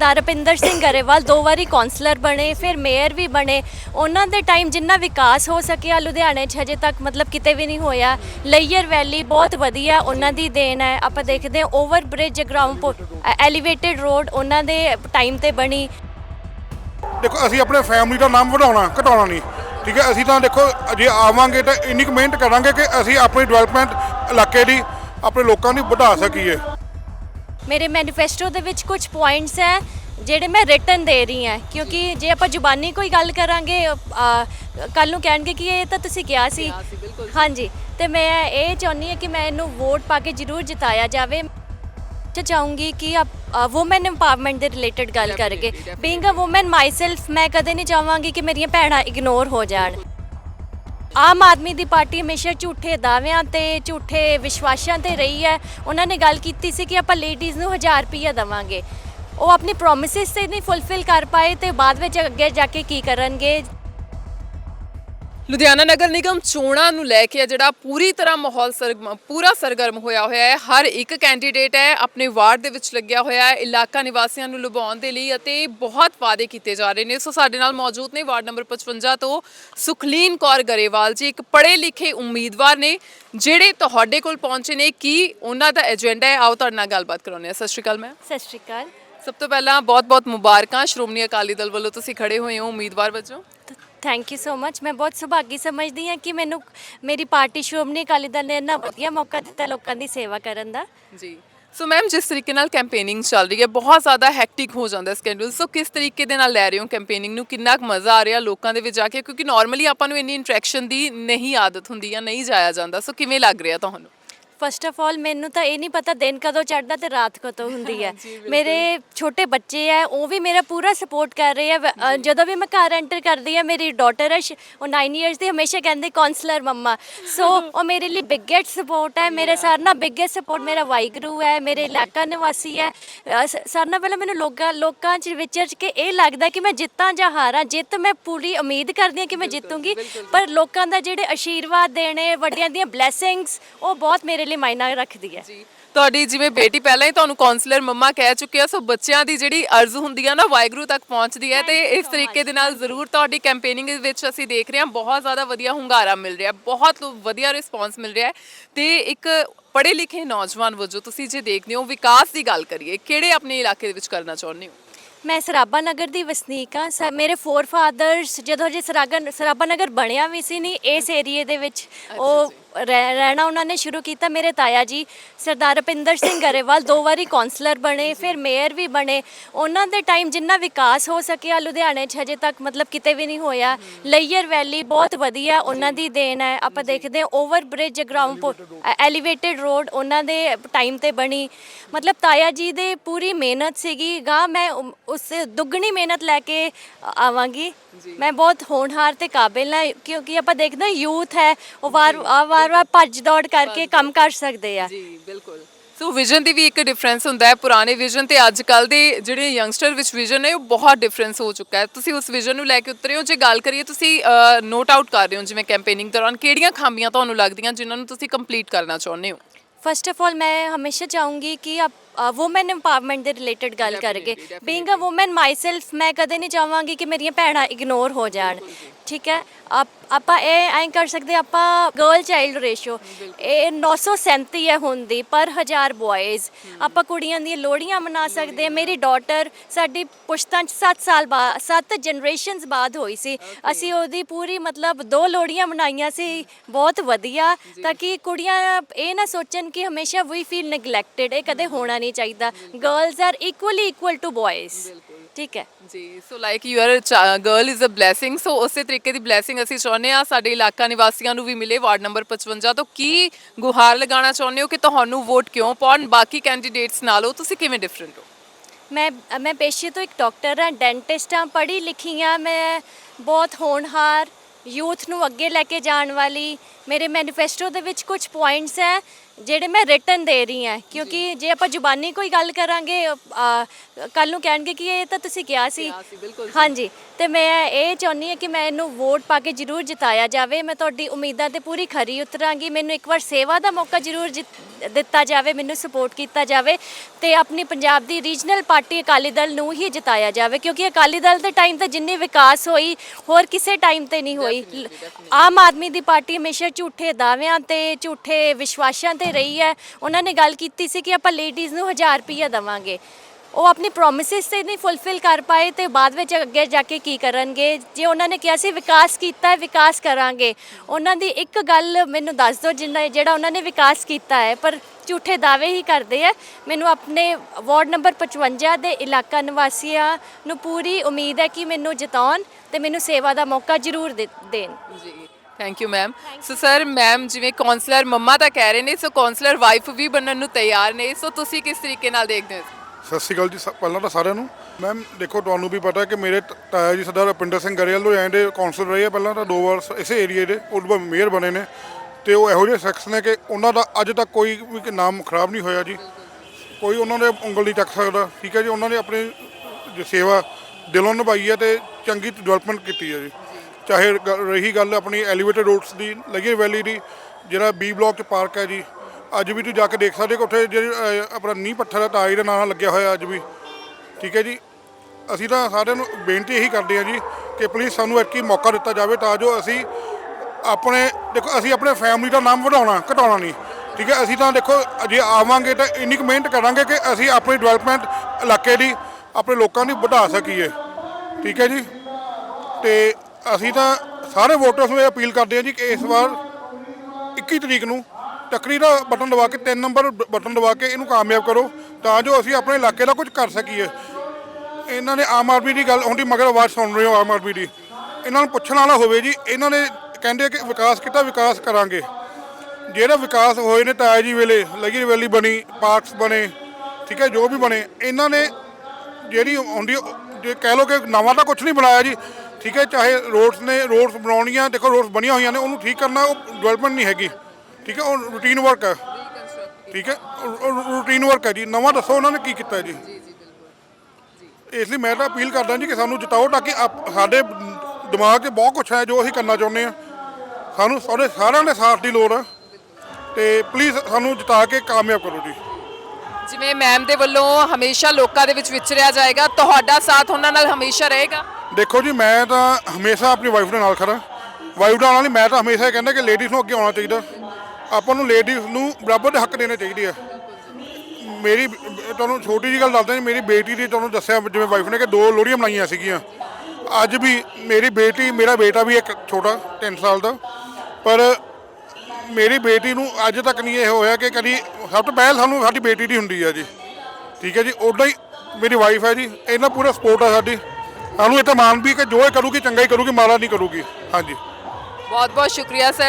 ਸਰਦਾਰ ਰਪਿੰਦਰ ਸਿੰਘ ਗਰੇਵਾਲ ਦੋ ਵਾਰੀ ਕਾਉਂਸਲਰ ਬਣੇ, ਫਿਰ ਮੇਅਰ ਵੀ ਬਣੇ। ਉਹਨਾਂ ਦੇ ਟਾਈਮ ਜਿੰਨਾ ਵਿਕਾਸ ਹੋ ਸਕਿਆ ਲੁਧਿਆਣੇ 'ਚ ਹਜੇ ਤੱਕ ਮਤਲਬ ਕਿਤੇ ਵੀ ਨਹੀਂ ਹੋਇਆ। ਲਈਅਰ ਵੈਲੀ ਬਹੁਤ ਵਧੀਆ ਉਹਨਾਂ ਦੀ ਦੇਣ ਹੈ। ਆਪਾਂ ਦੇਖਦੇ ਹਾਂ over bridge ground elevated road ਉਹਨਾਂ ਦੇ ਟਾਈਮ ਤੇ ਬਣੀ। ਦੇਖੋ, ਅਸੀਂ ਆਪਣੇ ਫੈਮਿਲੀ ਦਾ ਨਾਮ ਵਧਾਉਣਾ, ਘਟਾਉਣਾ ਨਹੀਂ। ਠੀਕ ਹੈ, ਅਸੀਂ ਤਾਂ ਦੇਖੋ, ਜੇ ਆਵਾਂਗੇ ਤਾਂ ਇੰਨੀ ਕੁ ਮਿਹਨਤ ਕਰਾਂਗੇ ਕਿ ਅਸੀਂ ਆਪਣੀ ਡਿਵੈਲਪਮੈਂਟ ਇਲਾਕੇ ਦੀ, ਆਪਣੇ ਲੋਕਾਂ ਦੀ ਵਧਾ ਸਕੀਏ। ਮੇਰੇ ਮੈਨੀਫੈਸਟੋ ਦੇ ਵਿੱਚ ਕੁਝ ਪੁਆਇੰਟਸ ਹੈ ਜਿਹੜੇ ਮੈਂ ਰਿਟਨ ਦੇ ਰਹੀ ਹਾਂ ਕਿਉਂਕਿ ਜੇ ਆਪਾਂ ਜ਼ੁਬਾਨੀ ਕੋਈ ਗੱਲ ਕਰਾਂਗੇ ਕੱਲ ਨੂੰ ਕਹਿਣਗੇ ਕਿ ਇਹ ਤਾਂ ਤੁਸੀਂ ਕਿਹਾ ਸੀ। ਹਾਂਜੀ ਤੇ ਮੈਂ ਇਹ ਚਾਹੁੰਦੀ ਹਾਂ ਕਿ ਮੈਂ ਇਹਨੂੰ ਵੋਟ ਪਾ ਕੇ ਜ਼ਰੂਰ ਜਿਤਾਇਆ ਜਾਵੇ। ਤੇ ਚਾਹੂੰਗੀ ਕਿ ਵੂਮਨ ਐਮਪਾਵਰਮੈਂਟ ਦੇ ਰਿਲੇਟਡ ਗੱਲ ਕਰਕੇ ਬੀਇੰਗ ਅ ਵੂਮਨ ਮਾਈਸੈਲਫ ਮੈਂ ਕਦੇ ਨਹੀਂ ਚਾਹਾਂਗੀ ਕਿ ਮੇਰੀਆਂ ਭੈਣਾਂ ਇਗਨੋਰ ਹੋ ਜਾਣ। ਆਮ ਆਦਮੀ ਦੀ ਪਾਰਟੀ ਹਮੇਸ਼ਾ ਝੂਠੇ ਦਾਅਵਿਆਂ ਤੇ, ਝੂਠੇ ਵਿਸ਼ਵਾਸਾਂ ਤੇ ਰਹੀ ਹੈ। ਉਹਨਾਂ ਨੇ ਗੱਲ ਕੀਤੀ ਸੀ ਕਿ ਆਪਾਂ ਲੇਡੀਜ਼ ਨੂੰ 1000 ਰੁਪਈਆ ਦੇਵਾਂਗੇ। ਉਹ ਆਪਣੀ ਪ੍ਰੋਮਿਸਸ ਤੇ ਨਹੀਂ ਫੁੱਲਫਿਲ ਕਰ ਪਾਏ ਤੇ ਬਾਅਦ ਵਿੱਚ ਅੱਗੇ ਜਾ ਕੇ ਕੀ ਕਰਨਗੇ? ਲੁਧਿਆਣਾ ਨਗਰ ਨਿਗਮ ਚੋਣਾਂ ਨੂੰ ਲੈ ਕੇ ਜਿਹੜਾ ਪੂਰੀ ਤਰ੍ਹਾਂ ਮਾਹੌਲ ਸਰਗਮ ਪੂਰਾ ਸਰਗਰਮ ਹੋਇਆ ਹੋਇਆ ਹੈ। ਹਰ ਇੱਕ ਕੈਂਡੀਡੇਟ ਹੈ ਆਪਣੇ ਵਾਰਡ ਦੇ ਵਿੱਚ ਲੱਗਿਆ ਹੋਇਆ ਹੈ ਇਲਾਕਾ ਨਿਵਾਸੀਆਂ ਨੂੰ ਲੁਭਾਉਣ ਦੇ ਲਈ ਅਤੇ ਬਹੁਤ ਵਾਅਦੇ ਕੀਤੇ ਜਾ ਰਹੇ ਨੇ। ਸੋ ਸਾਡੇ ਨਾਲ ਮੌਜੂਦ ਨੇ ਵਾਰਡ ਨੰਬਰ 55 ਤੋਂ ਸੁਖਲੀਨ ਕੌਰ ਗਰੇਵਾਲ ਜੀ। ਇੱਕ ਪੜ੍ਹੇ ਲਿਖੇ ਉਮੀਦਵਾਰ ਨੇ ਜਿਹੜੇ ਤੁਹਾਡੇ ਕੋਲ ਪਹੁੰਚੇ ਨੇ ਕੀ ਉਹਨਾਂ ਦਾ ਏਜੰਡਾ ਹੈ? ਆਓ ਤੁਹਾਡੇ ਨਾਲ ਗੱਲਬਾਤ ਕਰਾਉਂਦੇ ਹਾਂ। ਸਤਿ ਸ਼੍ਰੀ ਅਕਾਲ ਮੈਂ ਸਤਿ ਸ਼੍ਰੀ ਅਕਾਲ। ਸਭ ਤੋਂ ਪਹਿਲਾਂ ਬਹੁਤ-ਬਹੁਤ ਮੁਬਾਰਕਾਂ। ਸ਼੍ਰੋਮਣੀ ਅਕਾਲੀ ਦਲ ਵੱਲੋਂ ਤੁਸੀਂ ਖੜੇ ਹੋਏ ਹੋ ਉਮੀਦਵਾਰ ਵਜੋਂ। ਥੈਂਕ ਯੂ ਸੋ ਮਚ ਮੈਂ ਬਹੁਤ ਸੁਭਾਗੀ ਸਮਝਦੀ ਹਾਂ ਕਿ ਮੈਨੂੰ ਮੇਰੀ ਪਾਰਟੀ ਸ਼੍ਰੋਮਣੀ ਅਕਾਲੀ ਦਲ ਨੇ ਇੰਨਾ ਵਧੀਆ ਮੌਕਾ ਦਿੱਤਾ ਲੋਕਾਂ ਦੀ ਸੇਵਾ ਕਰਨ ਦਾ। ਜੀ। ਸੋ ਮੈਮ ਜਿਸ ਤਰੀਕੇ ਨਾਲ ਕੈਂਪੇਨਿੰਗ ਚੱਲ ਰਹੀ ਹੈ, ਬਹੁਤ ਜ਼ਿਆਦਾ ਹੈਕਟਿਕ ਹੋ ਜਾਂਦਾ ਸਕੈਡਿਊਲ ਸੋ ਕਿਸ ਤਰੀਕੇ ਦੇ ਨਾਲ ਲੈ ਰਹੇ ਹੋ ਕੈਂਪੇਨਿੰਗ ਨੂੰ? ਕਿੰਨਾ ਕੁ ਮਜ਼ਾ ਆ ਰਿਹਾ ਲੋਕਾਂ ਦੇ ਵਿੱਚ ਜਾ ਕੇ? ਕਿਉਂਕਿ ਨਾਰਮਲੀ ਆਪਾਂ ਨੂੰ ਇੰਨੀ ਇੰਟਰੈਕਸ਼ਨ ਦੀ ਨਹੀਂ ਆਦਤ ਹੁੰਦੀ ਜਾਂ ਨਹੀਂ ਜਾਇਆ ਜਾਂਦਾ। ਸੋ ਕਿਵੇਂ ਲੱਗ ਰਿਹਾ ਤੁਹਾਨੂੰ? ਫਸਟ ਆਫ ਆਲ ਮੈਨੂੰ ਤਾਂ ਇਹ ਨਹੀਂ ਪਤਾ ਦਿਨ ਕਦੋਂ ਚੜਦਾ ਤੇ ਰਾਤ ਕਦੋਂ ਹੁੰਦੀ ਹੈ। ਮੇਰੇ ਛੋਟੇ ਬੱਚੇ ਆ ਉਹ ਵੀ ਮੇਰਾ ਪੂਰਾ ਸਪੋਰਟ ਕਰ ਰਹੇ ਆ ਜਦੋਂ ਵੀ ਮੈਂ ਘਰ ਐਂਟਰ ਕਰਦੀ ਆ ਮੇਰੀ ਡਾਟਰ ਹੈ ਸ਼- ਉਹ 9 ਇਅਰਸ ਦੀ ਹਮੇਸ਼ਾ ਕਹਿੰਦੇ ਕਾਉਂਸਲਰ ਮੰਮਾ। ਸੋ ਉਹ ਮੇਰੇ ਲਈ ਬਿਗੇਸਟ ਸਪੋਰਟ ਹੈ ਮੇਰੇ ਸਾਰ ਨਾਲ ਬਿਗੇਸਟ ਸਪੋਰਟ ਮੇਰਾ ਵਾਹਿਗੁਰੂ ਹੈ ਮੇਰੇ ਇਲਾਕਾ ਨਿਵਾਸੀ ਹੈ। ਅ, ਸ- ਸਾਰਿਆਂ ਨਾਲ ਪਹਿਲਾਂ ਮੈਨੂੰ ਲੋਕਾਂ ਲੋਕਾਂ 'ਚ ਵਿਚਰ ਕੇ ਇਹ ਲੱਗਦਾ ਕਿ ਮੈਂ ਜਿੱਤਾਂ ਜਾਂ ਹਾਰਾਂ ਜਿੱਤ ਮੈਂ ਪੂਰੀ ਉਮੀਦ ਕਰਦੀ ਹਾਂ ਕਿ ਮੈਂ ਜਿੱਤੂੰਗੀ ਪਰ ਲੋਕਾਂ ਦਾ ਜਿਹੜੇ ਆਸ਼ੀਰਵਾਦ ਦੇਣੇ ਵੱਡਿਆਂ ਦੀਆਂ ਬਲੇਸਿੰਗਸ ਉਹ ਬਹੁਤ ਮੇਰੇ ਲਈ ਮਾਇਨਾ ਰੱਖਦੀ ਹੈ। ਜੀ ਤੁਹਾਡੀ ਜਿਵੇਂ ਬੇਟੀ ਪਹਿਲਾਂ ਹੀ ਤੁਹਾਨੂੰ ਕਾਉਂਸਲਰ ਮੰਮਾ ਕਹਿ ਚੁੱਕੀ ਆ ਸੋ ਬੱਚਿਆਂ ਦੀ ਜਿਹੜੀ ਅਰਜ਼ ਹੁੰਦੀ ਆ ਨਾ ਵਾਇਗਰੂ ਤੱਕ ਪਹੁੰਚਦੀ ਹੈ ਤੇ ਇਸ ਤਰੀਕੇ ਦੇ ਨਾਲ ਜ਼ਰੂਰ ਤੁਹਾਡੀ ਕੈਂਪੇਨਿੰਗ ਵਿੱਚ ਅਸੀਂ ਦੇਖ ਰਹੇ ਹਾਂ ਬਹੁਤ ਜ਼ਿਆਦਾ ਵਧੀਆ ਹੁੰਗਾਰਾ ਮਿਲ ਰਿਹਾ ਬਹੁਤ ਵਧੀਆ ਰਿਸਪੌਂਸ ਮਿਲ ਰਿਹਾ ਤੇ ਇੱਕ ਪੜ੍ਹੇ ਲਿਖੇ ਨੌਜਵਾਨ ਵਜੋਂ ਤੁਸੀਂ ਜੇ ਦੇਖਦੇ ਹੋ ਵਿਕਾਸ ਦੀ ਗੱਲ ਕਰੀਏ ਕਿਹੜੇ ਆਪਣੇ ਇਲਾਕੇ ਦੇ ਵਿੱਚ ਕਰਨਾ ਚਾਹੁੰਦੇ ਹੋ? ਮੈਂ ਸਰਾਬਾ ਨਗਰ ਦੀ ਵਸਨੀਕ ਸ- ਮੇਰੇ ਫੋਰ ਫਾਦਰਸ ਜਦੋਂ ਜੇ ਸਰਾਗਨ ਸਰਾਬਾ ਨਗਰ ਬਣਿਆ ਵੀ ਸੀ ਨਹੀਂ ਇਸ ਏਰੀਏ ਦੇ ਵਿੱਚ ਉਹ ਰਹਿ- ਰਹਿਣਾ ਉਹਨਾਂ ਨੇ ਸ਼ੁਰੂ ਕੀਤਾ ਮੇਰੇ ਤਾਇਆ ਜੀ ਸਰਦਾਰ ਰਪਿੰਦਰ ਸਿੰਘ ਗਰੇਵਾਲ ਦੋ ਵਾਰੀ ਕਾਉਂਸਲਰ ਬਣੇ ਫਿਰ ਮੇਅਰ ਵੀ ਬਣੇ। ਉਹਨਾਂ ਦੇ ਟਾਈਮ ਜਿੰਨਾ ਵਿਕਾਸ ਹੋ ਸਕਿਆ ਲੁਧਿਆਣੇ 'ਚ ਹਜੇ ਤੱਕ ਮਤਲਬ ਕਿਤੇ ਵੀ ਨਹੀਂ ਹੋਇਆ। ਲਈਅਰ ਵੈਲੀ ਬਹੁਤ ਵਧੀਆ ਉਹਨਾਂ ਦੀ ਦੇਣ ਹੈ। ਆਪਾਂ ਦੇਖਦੇ ਹਾਂ over bridge ground elevated road ਉਹਨਾਂ ਦੇ ਟਾਈਮ ਤੇ ਬਣੀ। ਮਤਲਬ ਤਾਇਆ ਜੀ ਦੇ ਪੂਰੀ ਮਿਹਨਤ ਸੀਗੀ। ਗਾ ਮੈਂ ਉਮ- ਉਸ ਦੁੱਗਣੀ ਮਿਹਨਤ ਲੈ ਕੇ ਆਵਾਂਗੀ। ਮੈਂ ਬਹੁਤ ਹੋਣਹਾਰ ਤੇ ਕਾਬਿਲ ਹਾਂ ਕਿਉਂਕਿ ਆਪਾਂ ਦੇਖਦੇ ਹਾਂ ਯੂਥ ਹੈ ਉਹ ਵਾਰ ਵਾਰ ਵਾਰ ਭੱਜ ਦੌੜ ਕਰਕੇ ਕੰਮ ਕਰ ਸਕਦੇ ਆ। ਜੀ ਬਿਲਕੁਲ। ਸੋ ਵਿਜ਼ਨ ਦੀ ਵੀ ਇੱਕ ਡਿਫਰੈਂਸ ਹੁੰਦਾ ਹੈ ਪੁਰਾਣੇ ਵਿਜ਼ਨ ਤੇ ਅੱਜ ਕੱਲ ਦੇ ਜਿਹੜੇ ਯੰਗਸਟਰ ਵਿੱਚ ਵਿਜ਼ਨ ਹੈ ਉਹ ਬਹੁਤ ਡਿਫਰੈਂਸ ਹੋ ਚੁੱਕਾ ਹੈ। ਤੁਸੀਂ ਉਸ ਵਿਜ਼ਨ ਨੂੰ ਲੈ ਕੇ ਉਤਰੇ ਹੋ। ਜੇ ਗੱਲ ਕਰੀਏ ਤੁਸੀਂ ਨੋਟ ਆਊਟ ਕਰ ਰਹੇ ਹੋ ਜਿਵੇਂ ਕੈਂਪੇਨਿੰਗ ਦੌਰਾਨ ਕਿਹੜੀਆਂ ਖਾਮੀਆਂ ਤੁਹਾਨੂੰ ਲੱਗਦੀਆਂ ਜਿਨ੍ਹਾਂ ਨੂੰ ਤੁਸੀਂ ਕੰਪਲੀਟ ਕਰਨਾ ਚਾਹੁੰਦੇ ਹੋ? ਫਸਟ ਆਫ ਆਲ ਮੈਂ ਹਮੇਸ਼ਾ ਚਾਹੂੰਗੀ ਕਿ ਵੂਮਨ ਐਮਪਾਵਰਮੈਂਟ ਦੇ ਰਿਲੇਟਡ ਗੱਲ ਕਰਕੇ। ਬੀਇੰਗ ਅ ਵੂਮਨ ਮਾਈਸੈਲਫ ਮੈਂ ਕਦੇ ਨਹੀਂ ਚਾਹਾਂਗੀ ਕਿ ਮੇਰੀਆਂ ਭੈਣਾਂ ਇਗਨੋਰ ਹੋ ਜਾਣ। ਠੀਕ ਹੈ? ਆਪ- ਆਪਾਂ ਇਹ ਐਂ ਕਰ ਸਕਦੇ ਆਪਾਂ ਗਰਲ ਚਾਈਲਡ ਰੇਸ਼ੋ ਇਹ 937 ਹੈ ਹੁਣ ਦੀ ਪਰ ਹਜ਼ਾਰ ਬॉयਜ਼ ਆਪਾਂ ਕੁੜੀਆਂ ਦੀਆਂ ਲੋਹੜੀਆਂ ਮਨਾ ਸਕਦੇ ਹਾਂ। ਮੇਰੀ ਡਾਟਰ ਸਾਡੀ ਪੁਸ਼ਤਾਂ ਚ 7 ਸਾਲ ਬਾਅਦ 7 ਜਨਰੇਸ਼ਨਸ ਬਾਅਦ ਹੋਈ ਸੀ। ਅਸੀਂ ਉਹਦੀ ਪੂਰੀ ਮਤਲਬ ਦੋ ਲੋਹੜੀਆਂ ਮਨਾਈਆਂ ਸੀ। ਬਹੁਤ ਵਧੀਆ। ਤਾਂ ਕਿ ਕੁੜੀਆਂ ਇਹ ਨਾ ਸੋਚਣ ਕਿ ਹਮੇਸ਼ਾ ਵੀ ਫੀਲ ਨੈਗਲੈਕਟਡ ਇਹ ਕਦੇ ਹੋਣਾ ਨਹੀਂ ਚਾਹੀਦਾ। Girls are equally equal to boys ਠੀਕ ਹੈ? ਜੀ so like your girl is a blessing so ਉਸੇ ਤਰੀਕੇ ਦੀ ਬਲੇਸਿੰਗ ਅਸੀਂ ਚਾਹੁੰਦੇ ਆ ਸਾਡੇ ਇਲਾਕਾ ਨਿਵਾਸੀਆਂ ਨੂੰ ਵੀ ਮਿਲੇ ਵਾਰਡ ਨੰਬਰ 55 ਤੋਂ। ਕੀ ਗੁਹਾਰ ਲਗਾਉਣਾ ਚਾਹੁੰਦੇ ਹੋ ਕਿ ਤੁਹਾਨੂੰ ਵੋਟ ਕਿਉਂ ਪਾਉਣ? ਬਾਕੀ ਕੈਂਡੀਡੇਟਸ ਨਾਲੋਂ ਤੁਸੀਂ ਕਿਵੇਂ ਡਿਫਰੈਂਟ ਹੋ? ਮੈਂ ਮੈਂ ਪੇਸ਼ੇ ਤੋਂ ਇੱਕ ਡਾਕਟਰ ਹਾਂ ਡੈਂਟਿਸਟ ਹਾਂ, ਪੜ੍ਹੀ ਲਿਖੀ ਹਾਂ, ਮੈਂ ਬਹੁਤ ਹੋਣਹਾਰ ਯੂਥ ਨੂੰ ਅੱਗੇ ਲੈ ਕੇ ਜਾਣ ਵਾਲੀ ਮੇਰੇ ਮੈਨੀਫੈਸਟੋ ਦੇ ਵਿੱਚ ਕੁਝ ਪੁਆਇੰਟਸ ਹੈ ਜਿਹੜੇ ਮੈਂ ਰਿਟਨ ਦੇ ਰਹੀ ਹਾਂ ਕਿਉਂਕਿ ਜੇ। ਆਪਾਂ ਜ਼ੁਬਾਨੀ ਕੋਈ ਗੱਲ ਕਰਾਂਗੇ ਕੱਲ ਨੂੰ ਕਹਿਣਗੇ ਕਿ ਇਹ ਤਾਂ ਤੁਸੀਂ ਕਿਹਾ ਸੀ। ਹਾਂਜੀ ਤੇ ਮੈਂ ਇਹ ਚਾਹੁੰਦੀ ਹਾਂ ਕਿ ਮੈਂ ਇਹਨੂੰ ਵੋਟ ਪਾ ਕੇ ਜ਼ਰੂਰ ਜਿਤਾਇਆ ਜਾਵੇ। ਮੈਂ ਤੁਹਾਡੀ ਉਮੀਦਾਂ ਤੇ ਪੂਰੀ ਖਰੀ ਉਤਰਾਂਗੀ। ਮੈਨੂੰ ਇੱਕ ਵਾਰ ਸੇਵਾ ਦਾ ਮੌਕਾ ਜ਼ਰੂਰ ਦਿੱਤਾ ਜਾਵੇ ਮੈਨੂੰ ਸਪੋਰਟ ਕੀਤਾ ਜਾਵੇ ਤੇ ਆਪਣੀ ਪੰਜਾਬ ਦੀ ਰੀਜਨਲ ਪਾਰਟੀ ਅਕਾਲੀ ਦਲ ਨੂੰ ਹੀ ਜਿਤਾਇਆ ਜਾਵੇ ਕਿਉਂਕਿ ਅਕਾਲੀ ਦਲ ਦੇ ਟਾਈਮ ਤੇ ਜਿੰਨੀ ਵਿਕਾਸ ਹੋਈ ਹੋਰ ਕਿਸੇ ਟਾਈਮ ਤੇ ਨਹੀਂ ਹੋਈ। ਆਮ ਆਦਮੀ ਦੀ ਪਾਰਟੀ ਹਮੇਸ਼ਾ ਝੂਠੇ ਦਾਅਵਿਆਂ ਤੇ, ਝੂਠੇ ਵਿਸ਼ਵਾਸਾਂ ਤੇ ਰਹੀ ਹੈ। ਉਹਨਾਂ ਨੇ ਗੱਲ ਕੀਤੀ ਸੀ ਕਿ ਆਪਾਂ ਲੇਡੀਜ਼ ਨੂੰ 1000 ਰੁਪਈਆ ਦੇਵਾਂਗੇ। ਉਹ ਆਪਣੀ ਪ੍ਰੋਮਿਸਿਸ ਤੇ ਨਹੀਂ ਫੁੱਲਫਿਲ ਕਰ ਪਾਏ ਤੇ ਬਾਅਦ ਵਿੱਚ ਅੱਗੇ ਜਾ ਕੇ ਕੀ ਕਰਨਗੇ? ਜੇ ਉਹਨਾਂ ਨੇ ਕਿਹਾ ਸੀ ਵਿਕਾਸ ਕੀਤਾ ਹੈ, ਵਿਕਾਸ ਕਰਾਂਗੇ। ਉਹਨਾਂ ਦੀ ਇੱਕ ਗੱਲ ਮੈਨੂੰ ਦੱਸ ਦਿਓ, ਜਿੰਨਾ ਜਿਹੜਾ ਉਹਨਾਂ ਨੇ ਵਿਕਾਸ ਕੀਤਾ ਹੈ, ਪਰ ਝੂਠੇ ਦਾਅਵੇ ਹੀ ਕਰਦੇ ਆ। ਮੈਨੂੰ ਆਪਣੇ ਵਾਰਡ ਨੰਬਰ 55 ਦੇ ਇਲਾਕਾ ਨਿਵਾਸੀਆਂ ਨੂੰ ਪੂਰੀ ਉਮੀਦ ਹੈ ਕਿ ਮੈਨੂੰ ਜਿਤਾਉਣ ਤੇ ਮੈਨੂੰ ਸੇਵਾ ਦਾ ਮੌਕਾ ਜ਼ਰੂਰ ਦੇ- ਦੇਣ। ਜੀ। Thank you ma'am so sir ma'am ਜਿਵੇਂ ਕਾਉਂਸਲਰ ਮੰਮਾ ਤਾਂ ਕਹਿ ਰਹੇ ਨੇ ਸੋ ਕਾਉਂਸਲਰ ਵਾਈਫ ਵੀ ਬਣਨ ਨੂੰ ਤਿਆਰ ਨੇ ਸੋ ਤੁਸੀਂ ਕਿਸ ਤਰੀਕੇ ਨਾਲ ਦੇਖਦੇ ਹੋ? ਸਤਿ ਸ਼੍ਰੀ ਅਕਾਲ ਜੀ, ਸ- ਪਹਿਲਾਂ ਤਾਂ ਸਾਰਿਆਂ ਨੂੰ। ਮੈਮ ਦੇਖੋ, ਤੁਹਾਨੂੰ ਵੀ ਪਤਾ ਕਿ ਮੇਰੇ ਤ- ਤਾਇਆ ਜੀ ਸਰਦਾਰ ਰਪਿੰਦਰ ਸਿੰਘ ਗਰੇਵਾਲ ਲੁਧਿਆਣੇ ਦੇ ਕੌਂਸਲ ਰਹੇ ਆ। ਪਹਿਲਾਂ ਤਾਂ ਦੋ ਵਾਰ ਸ- ਇਸੇ ਏਰੀਏ ਦੇ ਉਹ ਤੋਂ ਬਾਅਦ ਮੇਅਰ ਬਣੇ ਨੇ। ਤੇ ਉਹ ਇਹੋ ਜਿਹੇ ਸ਼ਖਸ ਨੇ ਕਿ ਉਹਨਾਂ ਦਾ ਅੱਜ ਤੱਕ ਕੋਈ ਵੀ ਨਾਮ ਖਰਾਬ ਨਹੀਂ ਹੋਇਆ ਜੀ। ਕੋਈ ਉਹਨਾਂ ਦੇ ਉਂਗਲ ਨਹੀਂ ਚੱਕ ਸਕਦਾ, ਠੀਕ ਹੈ ਜੀ? ਉਹਨਾਂ ਨੇ ਆਪਣੀ ਜੋ, ਸੇਵਾ ਦਿਲੋਂ ਨਿਭਾਈ ਹੈ ਤੇ ਚੰਗੀ ਡਿਵੈਲਪਮੈਂਟ ਕੀਤੀ ਹੈ ਜੀ। ਚਾਹੇ ਗ- ਰਹੀ ਗੱਲ ਆਪਣੀ ਐਲੀਵੇਟਡ ਰੋਡਸ ਦੀ ਲਗੀ ਵੈਲੀ ਦੀ ਜਿਹੜਾ ਬੀ ਬਲਾਕ ਚ ਪਾਰਕ ਹੈ ਜੀ ਅੱਜ ਵੀ ਤੁਸੀਂ ਜਾ ਕੇ ਦੇਖ ਸਕਦੇ ਹੋ ਕਿ ਉੱਥੇ ਜਿਹੜੀ ਅਹ, ਆਪਣਾ ਨੀਂਹ ਪੱਥਰ ਹੈ ਤਾਈ ਦੇ ਨਾਲ ਲੱਗਿਆ ਹੋਇਆ ਅੱਜ ਵੀ। ਠੀਕ ਹੈ ਜੀ? ਅਸੀਂ ਤਾਂ ਸਾਰਿਆਂ ਨੂੰ ਬੇਨਤੀ ਇਹੀ ਕਰਦੇ ਹਾਂ ਜੀ ਕਿ ਪਲੀਜ਼ ਸਾਨੂੰ ਇੱਕ ਹੀ ਮੌਕਾ ਦਿੱਤਾ ਜਾਵੇ ਤਾਂ ਜੋ ਅਸੀਂ ਆਪਣੇ ਦੇਖੋ ਅਸੀਂ ਆਪਣੇ ਫੈਮਿਲੀ ਦਾ ਨਾਮ ਵਧਾਉਣਾ ਘਟਾਉਣਾ ਨਹੀਂ। ਠੀਕ ਹੈ? ਅਸੀਂ ਤਾਂ ਦੇਖੋ ਜੇ ਆਵਾਂਗੇ ਤਾਂ ਇੰਨੀ ਕੁ ਮਿਹਨਤ ਕਰਾਂਗੇ ਕਿ ਅਸੀਂ ਆਪਣੀ ਡਿਵੈਲਪਮੈਂਟ ਇਲਾਕੇ ਦੀ ਆਪਣੇ ਲੋਕਾਂ ਦੀ ਵਧਾ ਸਕੀਏ। ਠੀਕ ਹੈ ਜੀ? ਤੇ ਅਸੀਂ ਤਾਂ ਸਾਰੇ ਵੋਟਰਸ ਨੂੰ ਇਹ ਅਪੀਲ ਕਰਦੇ ਹਾਂ ਜੀ ਕਿ ਇਸ ਵਾਰ 21 ਤਰੀਕ ਨੂੰ ਟੱਕਰੀ ਦਾ ਬਟਨ ਦਬਾ ਕੇ 3 ਨੰਬਰ ਬਟਨ ਦਬਾ ਕੇ ਇਹਨੂੰ ਕਾਮਯਾਬ ਕਰੋ, ਤਾਂ ਜੋ ਅਸੀਂ ਆਪਣੇ ਇਲਾਕੇ ਦਾ ਕੁਝ ਕਰ ਸਕੀਏ। ਇਹਨਾਂ ਨੇ ਆਮ ਆਦਮੀ ਦੀ ਗੱਲ ਹੁੰਦੀ, ਮਗਰ ਆਵਾਜ਼ ਸੁਣ ਰਹੇ ਹੋ ਆਮ ਆਦਮੀ ਦੀ। ਇਹਨਾਂ ਨੂੰ ਪੁੱਛਣ ਵਾਲਾ ਹੋਵੇ ਜੀ, ਇਹਨਾਂ ਨੇ ਕਹਿੰਦੇ ਕਿ ਵਿਕਾਸ ਕੀਤਾ, ਵਿਕਾਸ ਕਰਾਂਗੇ। ਜਿਹੜਾ ਵਿਕਾਸ ਹੋਏ ਨੇ ਤਾਇਆ ਜੀ ਵੇਲੇ, ਲਗੀ ਵੈਲੀ ਬਣੀ ਪਾਰਕਸ ਬਣੇ, ਠੀਕ ਹੈ, ਜੋ ਵੀ ਬਣੇ, ਇਹਨਾਂ ਨੇ ਜਿਹੜੀ ਹੁੰਦੀ, ਜੇ ਕਹਿ ਲਓ ਕਿ ਨਵਾਂ ਤਾਂ ਕੁਝ ਨਹੀਂ ਬਣਾਇਆ ਜੀ ਠੀਕ ਹੈ ਚਾਹੇ ਰੋਡਸ ਨੇ ਰੋਡਸ ਬਣਾਉਣੀਆਂ ਦੇਖੋ ਰੋਡਸ ਬਣੀਆਂ ਹੋਈਆਂ ਨੇ ਉਹਨੂੰ ਠੀਕ ਕਰਨਾ ਉਹ ਡਿਵੈਲਪਮੈਂਟ ਨਹੀਂ ਹੈਗੀ। ਠੀਕ ਹੈ ਉਹ ਰੂਟੀਨ ਵਰਕ ਹੈ। ਠੀਕ ਹੈ ਰੂਟੀਨ ਵਰਕ ਹੈ ਜੀ। ਨਵਾਂ ਦੱਸੋ ਉਹਨਾਂ ਨੇ ਕੀ ਕੀਤਾ ਜੀ। ਇਸ ਲਈ ਮੈਂ ਤਾਂ ਅਪੀਲ ਕਰਦਾ ਜੀ ਕਿ ਸਾਨੂੰ ਜਿਤਾਓ ਤਾਂ ਕਿ ਸਾਡੇ ਦਿਮਾਗ 'ਚ ਬਹੁਤ ਕੁਝ ਹੈ ਜੋ ਅਸੀਂ ਕਰਨਾ ਚਾਹੁੰਦੇ ਆ ਸਾਨੂੰ ਸਾਡੇ ਸਾਰਿਆਂ ਦੇ ਸਾਥ ਦੀ ਲੋੜ ਹੈ। ਤੇ ਪਲੀਜ਼ ਸਾਨੂੰ ਜਿਤਾ ਕੇ ਕਾਮਯਾਬ ਕਰੋ ਜੀ। ਜਿਵੇਂ ਮੈਮ ਦੇ ਵੱਲੋਂ ਹਮੇਸ਼ਾ ਲੋਕਾਂ ਦੇ ਵਿੱਚ ਵਿਚਰਿਆ ਜਾਏਗਾ ਤੁਹਾਡਾ ਸਾਥ ਉਹਨਾਂ ਨਾਲ ਹਮੇਸ਼ਾ ਰਹੇਗਾ? ਦੇਖੋ ਜੀ, ਮੈਂ ਤਾਂ ਹਮੇਸ਼ਾ ਆਪਣੀ ਵਾਈਫ ਦੇ ਨਾਲ ਖੜਾ ਵਾਈਫ ਦੇ ਨਾਲ ਹੀ ਮੈਂ ਤਾਂ ਹਮੇਸ਼ਾ ਇਹ ਕਹਿੰਦਾ ਕਿ ਲੇਡੀਜ਼ ਨੂੰ ਅੱਗੇ ਆਉਣਾ ਚਾਹੀਦਾ। ਆਪਾਂ ਨੂੰ ਲੇਡੀਜ਼ ਨੂੰ ਬਰਾਬਰ ਦੇ ਹੱਕ ਦੇਣੇ ਚਾਹੀਦੇ ਆ। ਮੇਰੀ, ਤੁਹਾਨੂੰ ਛੋਟੀ ਜੀ ਗੱਲ ਦੱਸਦਾ ਜੀ, ਮੇਰੀ ਬੇਟੀ ਦੀ ਤੁਹਾਨੂੰ ਦੱਸਿਆ ਜਿਵੇਂ ਵਾਈਫ ਨੇ ਕਿ ਦੋ ਲੋਹੜੀਆਂ ਬਣਾਈਆਂ ਸੀਗੀਆਂ। ਅੱਜ ਵੀ ਮੇਰੀ ਬੇਟੀ, ਮੇਰਾ ਬੇਟਾ ਵੀ ਇੱਕ ਛੋਟਾ 3 ਸਾਲ ਦਾ। ਪਰ ਮੇਰੀ ਬੇਟੀ ਨੂੰ ਅੱਜ ਤੱਕ ਨਹੀਂ ਇਹ ਹੋਇਆ ਕਿ ਕਦੀ ਸਭ ਤੋਂ ਪਹਿਲ ਸਾਨੂੰ ਸਾਡੀ ਬੇਟੀ ਦੀ ਹੁੰਦੀ ਹੈ ਜੀ। ਠੀਕ ਹੈ ਜੀ ਉਦਾਂ ਹੀ ਮੇਰੀ ਵਾਈਫ ਹੈ ਜੀ ਇਹਨਾਂ ਪੂਰਾ ਸਪੋਰਟ ਹੈ ਸਾਡੀ। ਸਾਨੂੰ ਇਹ ਤਾਂ ਮਾਨ ਵੀ ਕਿ ਜੋ ਇਹ ਕਰੂਗੀ ਚੰਗਾ ਹੀ ਕਰੂਗੀ, ਮਾੜਾ ਨਹੀਂ ਕਰੂਗੀ। ਹਾਂਜੀ। ਬਹੁਤ ਬਹੁਤ ਸ਼ੁਕਰੀਆ, ਸਰ।